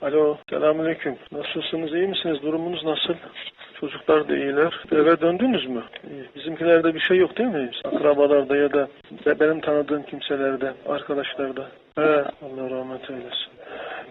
Alo, selamünaleyküm. Nasılsınız, iyi misiniz? Durumunuz nasıl? Çocuklar da iyiler. Eve döndünüz mü? Bizimkilerde bir şey yok değil mi? Akrabalarda ya da be- benim tanıdığım kimselerde, arkadaşlarda. He, Allah rahmet eylesin.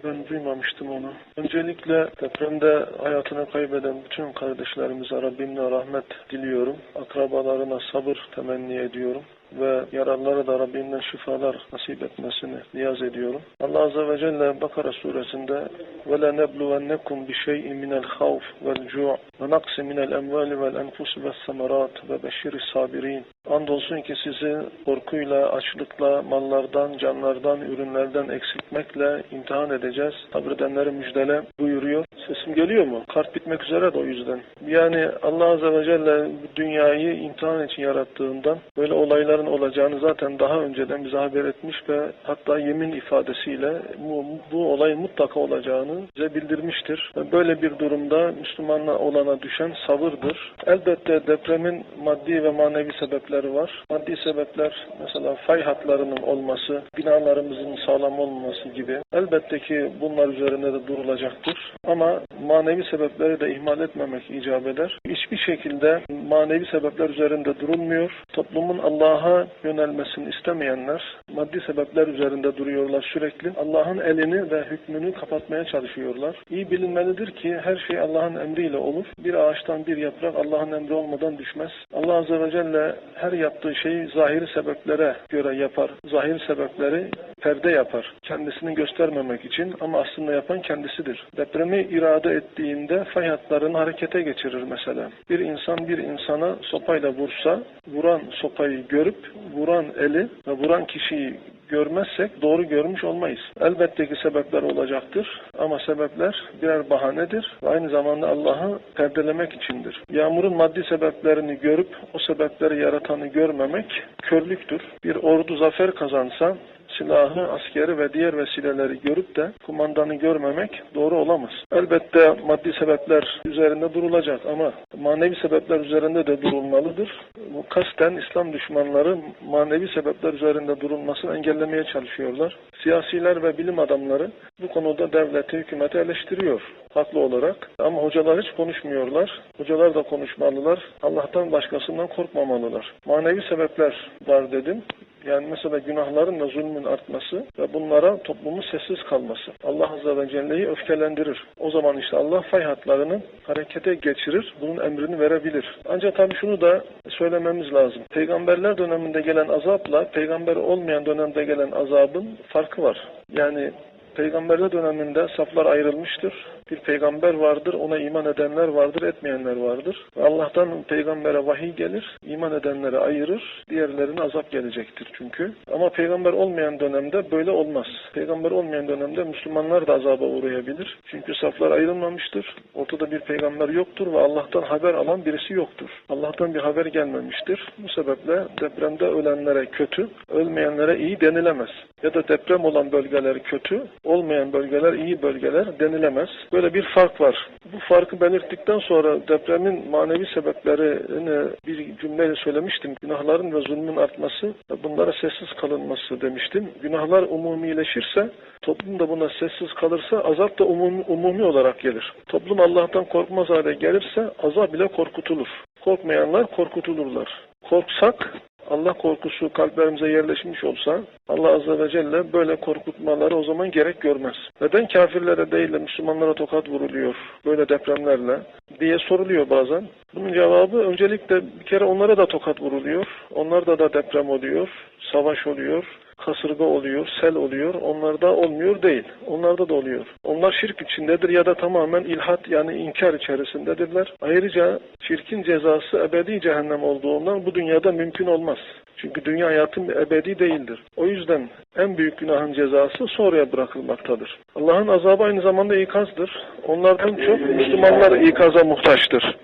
Ben duymamıştım onu. Öncelikle depremde hayatını kaybeden bütün kardeşlerimize Rabbimle rahmet diliyorum. Akrabalarına sabır temenni ediyorum ve yaralılara da Rabbimden şifalar nasip etmesini niyaz ediyorum. Allah Azze ve Celle Bakara suresinde وَلَنَبْلُوَنَّكُمْ بِشَيْءٍ مِنَ الْخَوْفِ وَالْجُوعِ وَنَقْسٍ مِنَ الْاَمْوَالِ وَالْاَنْفُسِ وَالثَّمَرَاتِ وَبَشِّرِ الصَّابِرِينَ Andolsun ki sizi korkuyla, açlıkla, mallardan, canlardan, ürünlerden eksiltmekle imtihan edeceğiz. Sabredenleri müjdele buyuruyor. Sesim geliyor mu? Kart bitmek üzere de o yüzden. Yani Allah Azze ve Celle bu dünyayı imtihan için yarattığından böyle olayların olacağını zaten daha önceden bize haber etmiş ve hatta yemin ifadesiyle bu, bu olayın mutlaka olacağını bize bildirmiştir. Böyle bir durumda Müslümanla olana düşen sabırdır. Elbette depremin maddi ve manevi sebepleri var. Maddi sebepler mesela fay hatlarının olması, binalarımızın sağlam olmaması gibi. Elbette ki bunlar üzerine de durulacaktır. Ama manevi sebepleri de ihmal etmemek icap eder. Hiçbir şekilde manevi sebepler üzerinde durulmuyor. Toplumun Allah'a yönelmesini istemeyenler maddi sebepler üzerinde duruyorlar sürekli. Allah'ın elini ve hükmünü kapatmaya çalışıyorlar. İyi bilinmelidir ki her şey Allah'ın emriyle olur. Bir ağaçtan bir yaprak Allah'ın emri olmadan düşmez. Allah Azze ve Celle her yaptığı şeyi zahiri sebeplere göre yapar. Zahiri sebepleri perde yapar. Kendisini göstermemek için ama aslında yapan kendisidir. Depremi irade ettiğinde fay hatlarını harekete geçirir mesela. Bir insan bir insana sopayla vursa, vuran sopayı görüp vuran eli ve vuran kişiyi görmezsek doğru görmüş olmayız. Elbette ki sebepler olacaktır ama sebepler birer bahanedir aynı zamanda Allah'ı perdelemek içindir. Yağmurun maddi sebeplerini görüp o sebepleri yaratanı görmemek körlüktür. Bir ordu zafer kazansa silahı, askeri ve diğer vesileleri görüp de kumandanı görmemek doğru olamaz. Elbette maddi sebepler üzerinde durulacak ama manevi sebepler üzerinde de durulmalıdır. Bu kasten İslam düşmanları manevi sebepler üzerinde durulmasını engellemeye çalışıyorlar. Siyasiler ve bilim adamları bu konuda devleti, hükümeti eleştiriyor haklı olarak. Ama hocalar hiç konuşmuyorlar. Hocalar da konuşmalılar. Allah'tan başkasından korkmamalılar. Manevi sebepler var dedim. Yani mesela günahların ve zulmün artması ve bunlara toplumun sessiz kalması. Allah Azze ve Celle'yi öfkelendirir. O zaman işte Allah fay hatlarını harekete geçirir, bunun emrini verebilir. Ancak tabii şunu da söylememiz lazım. Peygamberler döneminde gelen azapla peygamber olmayan dönemde gelen azabın farkı var. Yani Peygamberler döneminde saflar ayrılmıştır. Bir peygamber vardır, ona iman edenler vardır, etmeyenler vardır. Allah'tan peygambere vahiy gelir, iman edenleri ayırır, diğerlerine azap gelecektir çünkü. Ama peygamber olmayan dönemde böyle olmaz. Peygamber olmayan dönemde Müslümanlar da azaba uğrayabilir. Çünkü saflar ayrılmamıştır, ortada bir peygamber yoktur ve Allah'tan haber alan birisi yoktur. Allah'tan bir haber gelmemiştir. Bu sebeple depremde ölenlere kötü, ölmeyenlere iyi denilemez. Ya da deprem olan bölgeler kötü, olmayan bölgeler iyi bölgeler denilemez. Böyle bir fark var. Bu farkı belirttikten sonra depremin manevi sebeplerini bir cümleyle söylemiştim. Günahların ve zulmün artması bunlara sessiz kalınması demiştim. Günahlar umumileşirse, toplum da buna sessiz kalırsa azap da umumi, umumi olarak gelir. Toplum Allah'tan korkmaz hale gelirse azap bile korkutulur. Korkmayanlar korkutulurlar. Korksak Allah korkusu kalplerimize yerleşmiş olsa Allah Azze ve Celle böyle korkutmaları o zaman gerek görmez. Neden kafirlere değil de Müslümanlara tokat vuruluyor böyle depremlerle diye soruluyor bazen. Bunun cevabı öncelikle bir kere onlara da tokat vuruluyor. Onlarda da deprem oluyor, savaş oluyor, kasırga oluyor, sel oluyor. Onlarda olmuyor değil. Onlarda da oluyor. Onlar şirk içindedir ya da tamamen ilhat yani inkar içerisindedirler. Ayrıca şirkin cezası ebedi cehennem olduğundan bu dünyada mümkün olmaz. Çünkü dünya hayatı ebedi değildir. O yüzden en büyük günahın cezası sonraya bırakılmaktadır. Allah'ın azabı aynı zamanda ikazdır. Onlardan çok Müslümanlar ikaza muhtaçtır.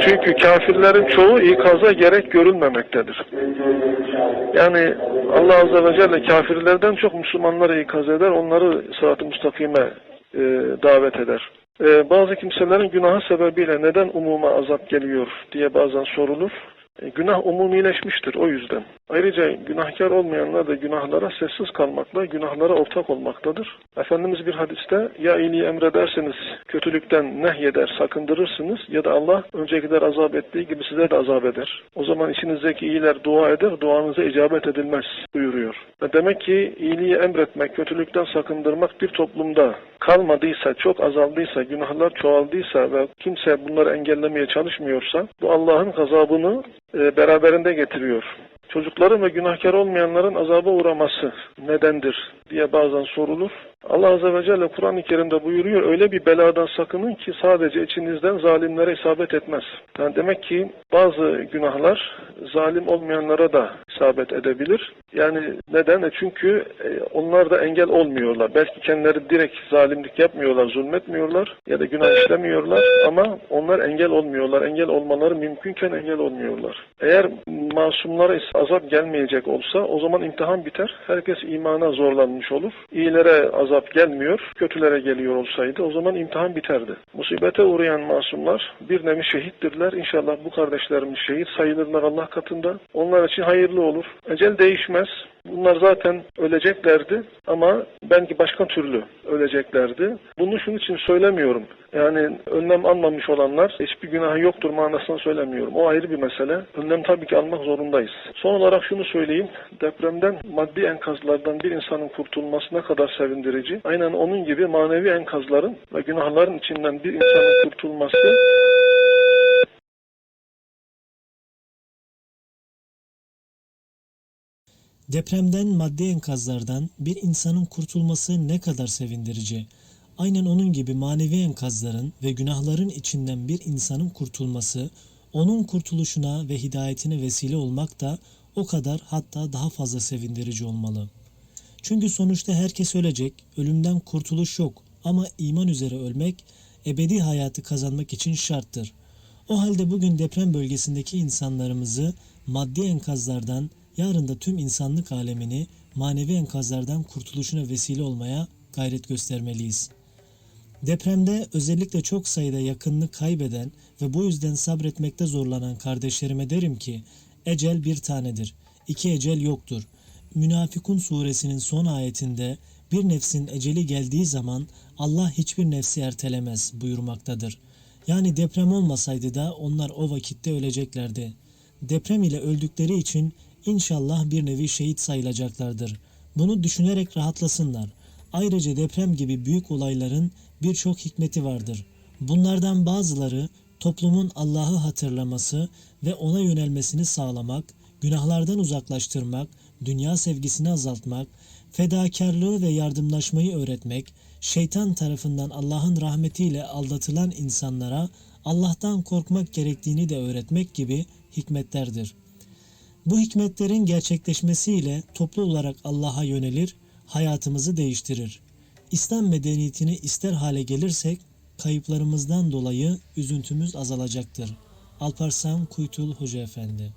Çünkü kafirlerin çoğu ikaza gerek görülmemektedir. Yani Allah Azze ve Celle kafirlerden çok Müslümanları ikaz eder, onları sırat-ı müstakime e, davet eder. E, bazı kimselerin günahı sebebiyle neden umuma azap geliyor diye bazen sorulur. E, günah umumileşmiştir o yüzden. Ayrıca günahkar olmayanlar da günahlara sessiz kalmakla günahlara ortak olmaktadır. Efendimiz bir hadiste ya iyiliği emrederseniz kötülükten nehyeder, sakındırırsınız ya da Allah öncekiler azap ettiği gibi size de azap eder. O zaman içinizdeki iyiler dua eder, duanıza icabet edilmez buyuruyor. Ve demek ki iyiliği emretmek, kötülükten sakındırmak bir toplumda kalmadıysa, çok azaldıysa, günahlar çoğaldıysa ve kimse bunları engellemeye çalışmıyorsa bu Allah'ın gazabını beraberinde getiriyor. Çocukların ve günahkar olmayanların azaba uğraması nedendir diye bazen sorulur. Allah Azze ve Celle Kur'an-ı Kerim'de buyuruyor öyle bir beladan sakının ki sadece içinizden zalimlere isabet etmez. Yani demek ki bazı günahlar zalim olmayanlara da isabet edebilir. Yani neden? E Çünkü e, onlar da engel olmuyorlar. Belki kendileri direkt zalimlik yapmıyorlar, zulmetmiyorlar ya da günah işlemiyorlar ama onlar engel olmuyorlar. Engel olmaları mümkünken engel olmuyorlar. Eğer masumlara azap gelmeyecek olsa o zaman imtihan biter. Herkes imana zorlanmış olur. İyilere azap gelmiyor, kötülere geliyor olsaydı o zaman imtihan biterdi. Musibete uğrayan masumlar bir nevi şehittirler. İnşallah bu kardeşlerimiz şehit sayılırlar Allah katında. Onlar için hayırlı olur. Ecel değişmez. Bunlar zaten öleceklerdi ama belki başka türlü öleceklerdi. Bunu şunun için söylemiyorum. Yani önlem almamış olanlar hiçbir günahı yoktur manasını söylemiyorum. O ayrı bir mesele. Önlem tabii ki almak zorundayız. Son olarak şunu söyleyeyim. Depremden maddi enkazlardan bir insanın kurtulması ne kadar sevindirici. Aynen onun gibi manevi enkazların ve günahların içinden bir insanın kurtulması Depremden maddi enkazlardan bir insanın kurtulması ne kadar sevindirici. Aynen onun gibi manevi enkazların ve günahların içinden bir insanın kurtulması, onun kurtuluşuna ve hidayetine vesile olmak da o kadar hatta daha fazla sevindirici olmalı. Çünkü sonuçta herkes ölecek, ölümden kurtuluş yok ama iman üzere ölmek ebedi hayatı kazanmak için şarttır. O halde bugün deprem bölgesindeki insanlarımızı maddi enkazlardan, yarın da tüm insanlık alemini manevi enkazlardan kurtuluşuna vesile olmaya gayret göstermeliyiz. Depremde özellikle çok sayıda yakınını kaybeden ve bu yüzden sabretmekte zorlanan kardeşlerime derim ki ecel bir tanedir. İki ecel yoktur. Münafikun suresinin son ayetinde bir nefsin eceli geldiği zaman Allah hiçbir nefsi ertelemez buyurmaktadır. Yani deprem olmasaydı da onlar o vakitte öleceklerdi. Deprem ile öldükleri için inşallah bir nevi şehit sayılacaklardır. Bunu düşünerek rahatlasınlar. Ayrıca deprem gibi büyük olayların birçok hikmeti vardır. Bunlardan bazıları toplumun Allah'ı hatırlaması ve ona yönelmesini sağlamak, günahlardan uzaklaştırmak, dünya sevgisini azaltmak, fedakarlığı ve yardımlaşmayı öğretmek, şeytan tarafından Allah'ın rahmetiyle aldatılan insanlara Allah'tan korkmak gerektiğini de öğretmek gibi hikmetlerdir. Bu hikmetlerin gerçekleşmesiyle toplu olarak Allah'a yönelir, hayatımızı değiştirir. İslam medeniyetini ister hale gelirsek kayıplarımızdan dolayı üzüntümüz azalacaktır. Alparslan Kuytul Hoca Efendi